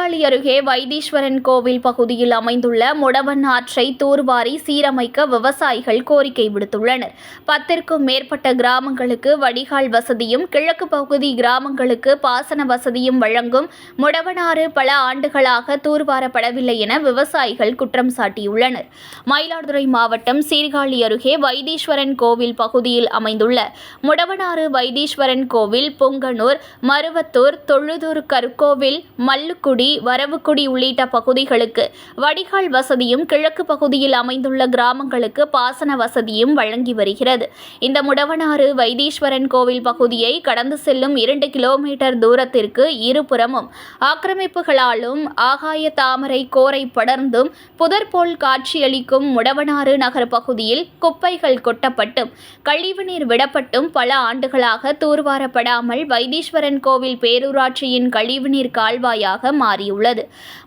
அருகே வைத்தீஸ்வரன் கோவில் பகுதியில் அமைந்துள்ள முடவன் ஆற்றை தூர்வாரி சீரமைக்க விவசாயிகள் கோரிக்கை விடுத்துள்ளனர். பத்திற்கும் மேற்பட்ட கிராமங்களுக்கு வடிகால் வசதியும் கிழக்கு பகுதி கிராமங்களுக்கு பாசன வசதியும் வழங்கும் முடவனாறு பல ஆண்டுகளாக தூர்வாரப்படவில்லை என விவசாயிகள் குற்றம் சாட்டியுள்ளனர். மயிலாடுதுறை மாவட்டம் சீர்காழி அருகே வைத்தீஸ்வரன் கோவில் பகுதியில் அமைந்துள்ள முடவனாறு வைத்தீஸ்வரன் கோவில் பொங்கனூர் மருவத்தூர் தொழுதூர் கற்கோவில் மல்லுக்குடி வரவுக்குடி உள்ளிட்ட பகுதிகளுக்கு வடிகால் வசதியும் கிழக்கு பகுதியில் அமைந்துள்ள கிராமங்களுக்கு பாசன வசதியும் வழங்கி வருகிறது. இந்த முடவனாறு வைத்தீஸ்வரன் கோவில் பகுதியை கடந்து செல்லும் இரண்டு கிலோமீட்டர் தூரத்திற்கு இருபுறமும் ஆக்கிரமிப்புகளாலும் ஆகாய தாமரை கோரை படர்ந்தும் புதர் போல் காட்சியளிக்கும் முடவனாறு நகர் பகுதியில் குப்பைகள் கொட்டப்பட்டும் கழிவுநீர் விடப்பட்டும் பல ஆண்டுகளாக தூர்வாரப்படாமல் வைத்தீஸ்வரன் கோவில் பேரூராட்சியின் கழிவுநீர் கால்வாயாக மாறியுள்ளது.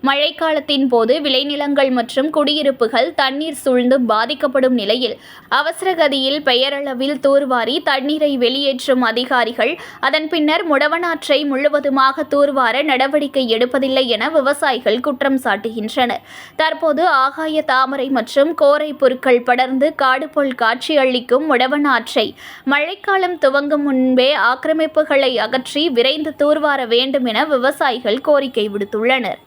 மழைக்காலத்தின் போது விளைநிலங்கள் மற்றும் குடியிருப்புகள் தண்ணீர் சூழ்ந்து பாதிக்கப்படும் நிலையில் அவசரகதியில் பெயரளவில் தூர்வாரி தண்ணீரை வெளியேற்றும் அதிகாரிகள் அதன் பின்னர் முடவனாற்றை முழுவதுமாக தூர்வார நடவடிக்கை எடுப்பதில்லை என விவசாயிகள் குற்றம் சாட்டுகின்றனர். தற்போது ஆகாய தாமரை மற்றும் கோரை பொருட்கள் படர்ந்து காடு போல் காட்சியளிக்கும் முடவனாற்றை மழைக்காலம் துவங்கும் முன்பே ஆக்கிரமிப்புகளை அகற்றி விரைந்து தூர்வார வேண்டும் என விவசாயிகள் கோரிக்கை விடுத்துள்ளனர். உள்ளனர்.